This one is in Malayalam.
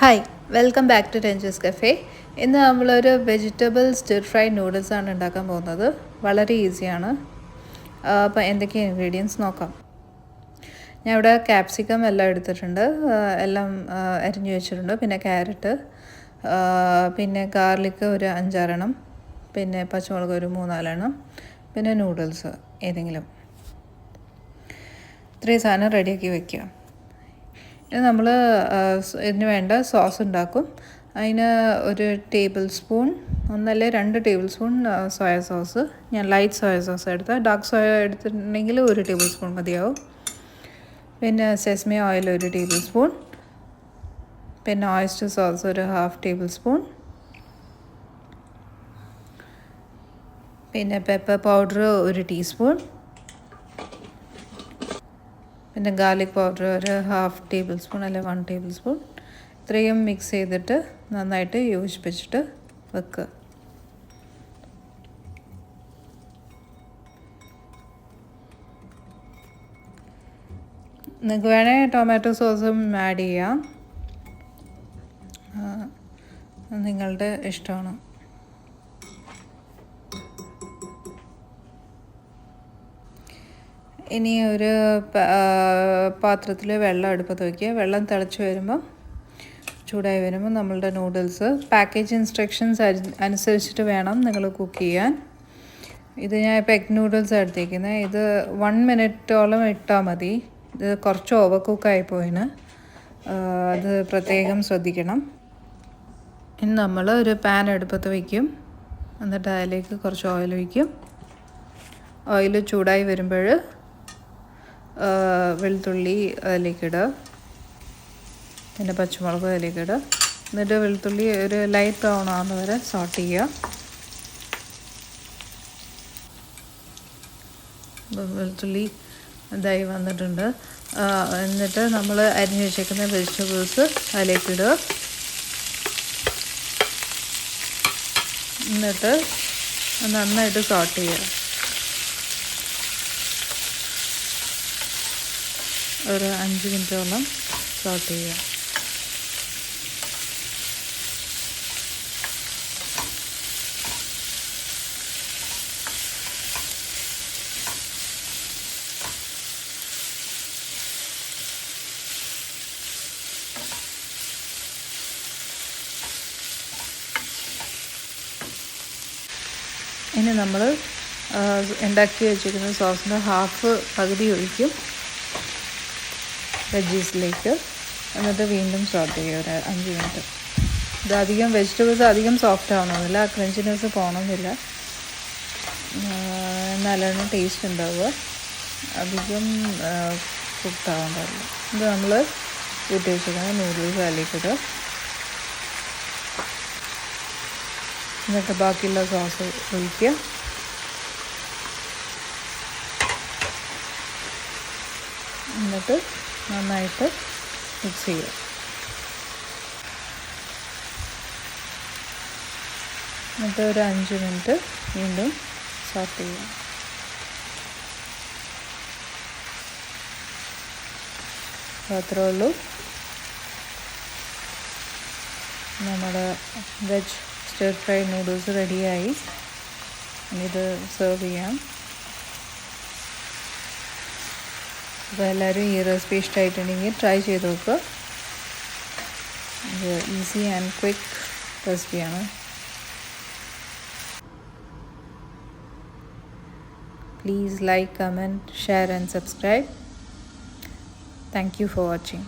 Hi welcome back to Ranjus cafe ഇന്ന് നമ്മളൊരു വെജിറ്റബിൾ സ്റ്റിർ ഫ്രൈ നൂഡിൽസ് ആണ് ഉണ്ടാക്കാൻ പോകുന്നത്. വളരെ ഈസിയാണ് അപ്പോൾ എന്തൊക്കെ ഇൻഗ്രീഡിയൻസ് നോക്കാം. ഞാൻ ഇവിടെ ക്യാപ്സിക്കം എല്ലാം എടുത്തിട്ടുണ്ട്. എല്ലാം അരിഞ്ഞു വെച്ചിട്ടുണ്ട്. പിന്നെ ക്യാരറ്റ് പിന്നെ ഗാർലിക്ക് ഒരു അഞ്ചാറെണ്ണം. പിന്നെ പച്ചമുളക് ഒരു മൂന്നാലെണ്ണം. പിന്നെ നൂഡിൽസ് ഏതെങ്കിലും. ഇത്രയും സാധനം റെഡിയാക്കി വെക്കുക. ഇനി നമ്മൾ ഇതിന് വേണ്ട സോസ് ഉണ്ടാക്കും. അതിന് ഒരു ടേബിൾ സ്പൂൺ ഒന്നല്ലേ രണ്ട് ടേബിൾ സ്പൂൺ സോയ സോസ് ഞാൻ ലൈറ്റ് സോയ സോസ് എടുത്ത ഡാർക്ക് സോയ എടുത്തിട്ടുണ്ടെങ്കിൽ ഒരു ടേബിൾ സ്പൂൺ മതിയാവും. പിന്നെ സെസ്മി ഓയിൽ ഒരു ടേബിൾ സ്പൂൺ പിന്നെ ഓയിസ്റ്റർ സോസ് ഒരു ഹാഫ് ടേബിൾ സ്പൂൺ പിന്നെ പെപ്പർ പൗഡർ ഒരു ടീസ്പൂൺ പിന്നെ ഗാർലിക് പൗഡർ ഒരു ഹാഫ് ടേബിൾ സ്പൂൺ അല്ലെ വൺ ടേബിൾ സ്പൂൺ ഇത്രയും മിക്സ് ചെയ്തിട്ട് നന്നായിട്ട് യോജിപ്പിച്ചിട്ട് വെക്കുക. നിങ്ങൾക്ക് വേണേൽ ടൊമാറ്റോ സോസും ആഡ് ചെയ്യാം. നിങ്ങളുടെ ഇഷ്ടമാണ്. ഇനി ഒരു പാത്രത്തിൽ വെള്ളം അടുപ്പത്ത് വയ്ക്കുക വെള്ളം തിളച്ച് വരുമ്പോൾ ചൂടായി വരുമ്പോൾ നമ്മളുടെ നൂഡിൽസ് പാക്കേജ് ഇൻസ്ട്രക്ഷൻസ് അനുസരിച്ചിട്ട് വേണം നിങ്ങൾ കുക്ക് ചെയ്യാൻ. ഇത് ഞാൻ ഇപ്പോൾ എഗ് നൂഡിൽസ് എടുത്തേക്കുന്നത് ഇത് വൺ മിനിറ്റോളം ഇട്ടാൽ മതി. ഇത് കുറച്ച് ഓവർ കുക്കായി പോയിന്. അത് പ്രത്യേകം ശ്രദ്ധിക്കണം. ഇനി നമ്മൾ ഒരു പാൻ എടുപ്പത്ത് വയ്ക്കും എന്നിട്ട് അതിലേക്ക് കുറച്ച് ഓയിൽ വയ്ക്കും ഓയിൽ ചൂടായി വരുമ്പോൾ വെളുത്തുള്ളി അതിലേക്കിടുക പിന്നെ പച്ചമുളക് അതിലേക്കിടുക എന്നിട്ട് വെളുത്തുള്ളി ഒരു ലൈറ്റ് ബ്രൗൺ ആവുന്ന വരെ സോട്ട് ചെയ്യുക. വെളുത്തുള്ളി ഇതായി വന്നിട്ടുണ്ട്. എന്നിട്ട് നമ്മൾ അരിഞ്ഞു വെച്ചേക്കുന്ന വെജിറ്റബിൾസ് അതിലേക്കിടുക എന്നിട്ട് നന്നായിട്ട് സോട്ട് ചെയ്യുക. ഒരു അഞ്ച് മിനിറ്റോളം സോട്ട് ചെയ്യുക. ഇനി നമ്മൾ ഉണ്ടാക്കി വെച്ചിരിക്കുന്ന സോസിന്റെ ഹാഫ് പകുതി ഒഴിക്കും. വെജീസിലേക്ക് എന്നിട്ട് വീണ്ടും സ്റ്റാർട്ട് ചെയ്യുക. ഒരു അഞ്ച് മിനിറ്റ് ഇത് അധികം വെജിറ്റബിൾസ് അധികം സോഫ്റ്റ് ആവണമെന്നില്ല. ക്രഞ്ചിനെസ് പോകണമെന്നില്ല. നല്ലോണം ടേസ്റ്റ് ഉണ്ടാവുക. അധികം കുക്ക് ആവാൻ പാടില്ല. ഇത് നമ്മൾ കൂട്ടി വെച്ചിരിക്കുന്ന നൂഡിൽസ് അതിലേക്കിടുക എന്നിട്ട് ബാക്കിയുള്ള സോസ് ഒഴിക്കുക. എന്നിട്ട് നന്നായിട്ട് മിക്സ് ചെയ്യുക എന്നിട്ട് ഒരു അഞ്ച് മിനിറ്റ് വീണ്ടും സോട്ട് ചെയ്യുക അത്രേ ഉള്ളൂ. നമ്മുടെ വെജ് സ്റ്റർ ഫ്രൈ നൂഡിൽസ് റെഡിയായി ഇത് സെർവ് ചെയ്യാം. അപ്പോൾ എല്ലാവരും ഈ റെസിപ്പി ഇഷ്ടമായിട്ടുണ്ടെങ്കിൽ ട്രൈ ചെയ്ത് നോക്കുക. ഇത് ഈസി ആൻഡ് ക്വിക്ക് റെസിപ്പിയാണ് please like comment share and subscribe thank you for watching